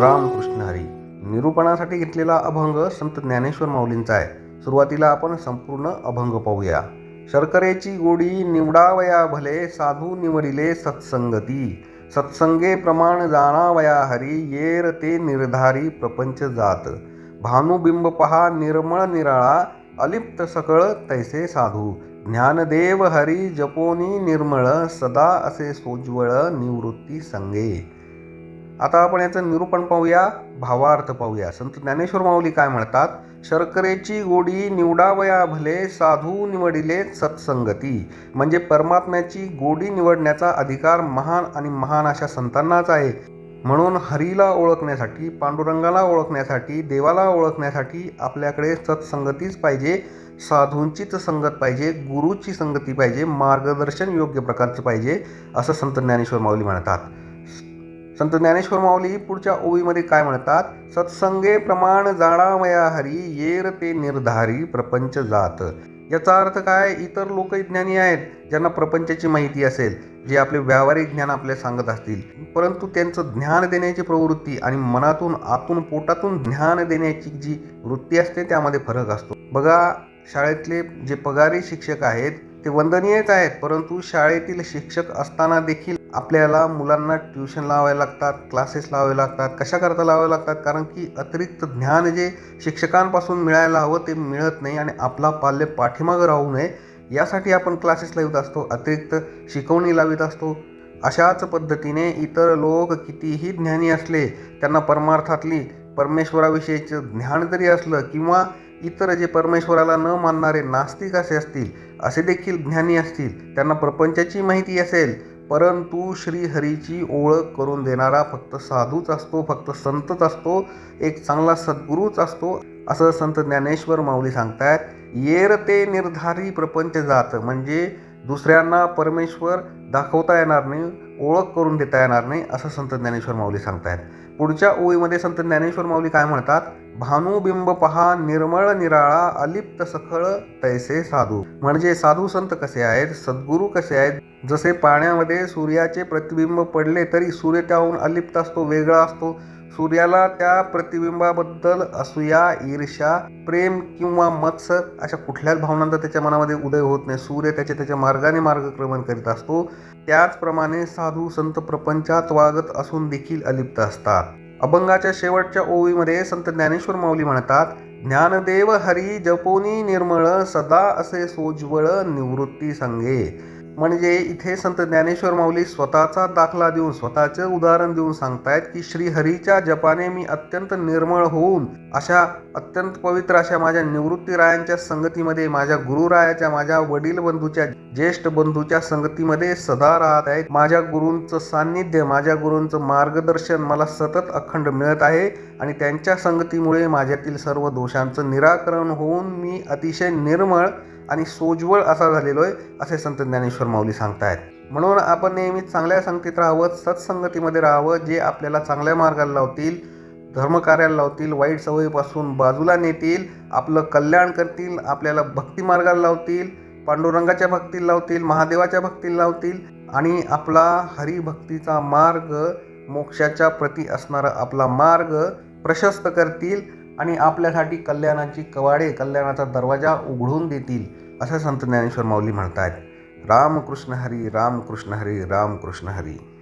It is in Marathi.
रामकृष्ण हरी. निरूपणासाठी घेतलेला अभंग संत ज्ञानेश्वर माऊलींचा आहे. सुरुवातीला आपण संपूर्ण अभंग पाहूया. शर्करेची गोडी निवडावया भले साधू निवडिले सत्संगती. सत्संगे प्रमाण जाणावया हरी येर ते निर्धारी प्रपंच जात. भानुबिंब पहा निर्मळ निराळा अलिप्त सकळ तैसे साधू. ज्ञानदेव हरी जपोनी निर्मळ सदा असे सोज्वळ निवृत्ती संगे. आता आपण याचं निरूपण पाहूया भावार्थ पाहूया. संत ज्ञानेश्वर माऊली काय म्हणतात? शर्करेची गोडी निवडावया भले साधू निवडिले सत्संगती. म्हणजे परमात्म्याची गोडी निवडण्याचा अधिकार महान आणि महान अशा संतांनाच आहे. म्हणून हरीला ओळखण्यासाठी पांडुरंगाला ओळखण्यासाठी देवाला ओळखण्यासाठी आपल्याकडे सत्संगतीच पाहिजे साधूंचीच संगत पाहिजे गुरुची संगती पाहिजे मार्गदर्शन योग्य प्रकारचं पाहिजे असं संत ज्ञानेश्वर माऊली म्हणतात. संत ज्ञानेश्वर माऊली पुढच्या ओळीमध्ये काय म्हणतात? सत्संगे प्रमाण जाणावया हरी येर ते निर्धारी प्रपंच जात. याचा अर्थ काय? इतर लोक ज्ञानी आहेत ज्यांना प्रपंचाची माहिती असेल जे आपले व्यावहारिक ज्ञान आपल्याला सांगत असतील. परंतु त्यांचं ज्ञान देण्याची प्रवृत्ती आणि मनातून आतून पोटातून ज्ञान देण्याची जी वृत्ती असते त्यामध्ये फरक असतो. बघा शाळेतले जे पगारी शिक्षक आहेत ते वंदनीयच आहेत परंतु शाळेतील शिक्षक असताना देखील आपल्याला मुलांना ट्युशन लावायला लागतात क्लासेस लावावे लागतात कशाकरता लावावे लागतात? कारण की अतिरिक्त ज्ञान जे शिक्षकांपासून मिळायला हवं ते मिळत नाही आणि आपला पाल्य पाठीमागं राहू नये यासाठी आपण क्लासेस लावत असतो अतिरिक्त शिकवणी लावित असतो. अशाच पद्धतीने इतर लोक कितीही ज्ञानी असले त्यांना परमार्थातली परमेश्वराविषयीचं ज्ञान जरी असलं किंवा इतर जे परमेश्वराला न मानणारे नास्तिक असे असतील असे देखील ज्ञानी असतील त्यांना प्रपंचाची माहिती असेल परंतु श्रीहरीची ओळख करून देणारा फक्त साधूच असतो फक्त संतच असतो एक चांगला सद्गुरूच असतो असं संत ज्ञानेश्वर माऊली सांगतायत. येर ते निर्धारी प्रपंच जात म्हणजे दुसऱ्यांना परमेश्वर दाखवता येणार नाही ओळख करून देता येणार नाही असं संत ज्ञानेश्वर माऊली सांगतायत. पुढच्या ओळीमध्ये संत ज्ञानेश्वर माऊली काय म्हणतात? भानुबिंब पहा निर्मळ निराळा अलिप्त सखळ तैसे साधू. म्हणजे साधू संत कसे आहेत? सद्गुरू कसे आहेत? जसे पाण्यामध्ये सूर्याचे प्रतिबिंब पडले तरी सूर्य त्याहून अलिप्त असतो वेगळा असतो. सूर्याला त्या प्रतिबिंबाबद्दल असूया ईर्ष्या प्रेम किंवा मत्सर अशा कुठल्याच भावनांचा त्याच्या मनामध्ये उदय होत नाही. सूर्य त्याचे त्याच्या मार्गाने मार्गक्रमण करीत असतो. त्याचप्रमाणे साधू संत प्रपंचात वागत असून देखील अलिप्त असतात. अभंगाच्या शेवटच्या ओळीमध्ये संत ज्ञानेश्वर माऊली म्हणतात ज्ञानदेव हरी जपोनी निर्मळ सदा असे सोज्वळ निवृत्ती संगे. म्हणजे इथे संत ज्ञानेश्वर माऊली स्वतःचा दाखला देऊन स्वतःचे उदाहरण देऊन सांगतायत की श्रीहरीच्या जपाने मी अत्यंत निर्मळ होऊन अशा अत्यंत पवित्र अशा माझ्या निवृत्तीरायांच्या संगतीमध्ये माझ्या गुरुरायाच्या माझ्या वडील बंधूच्या ज्येष्ठ बंधूच्या संगतीमध्ये सदा राहत आहेत. माझ्या गुरूंचं सान्निध्य माझ्या गुरूंचं मार्गदर्शन मला सतत अखंड मिळत आहे आणि त्यांच्या संगतीमुळे माझ्यातील सर्व दोषांचं निराकरण होऊन मी अतिशय निर्मळ आणि सोज्वळ असा झालेलो आहे असे संत ज्ञानेश्वर माऊली सांगतायत. म्हणून आपण नेहमी चांगल्या संगतीत राहावं सत्संगतीमध्ये राहावं जे आपल्याला चांगल्या मार्गाला लावतील धर्मकार्याला लावतील वाईट सवयीपासून बाजूला नेतील आपलं कल्याण करतील आपल्याला भक्ती मार्गाला लावतील पांडुरंगाच्या भक्तीला लावतील महादेवाच्या भक्तीला लावतील आणि आपला हरिभक्तीचा मार्ग मोक्षाच्या प्रती असणारा आपला मार्ग प्रशस्त करतील आणि आपल्यासाठी कल्याणाची कवाडे कल्याणाचा दरवाजा उघडून देतील असं संत ज्ञानेश्वर माऊली म्हणतात रामकृष्ण हरी रामकृष्ण हरी रामकृष्ण हरी.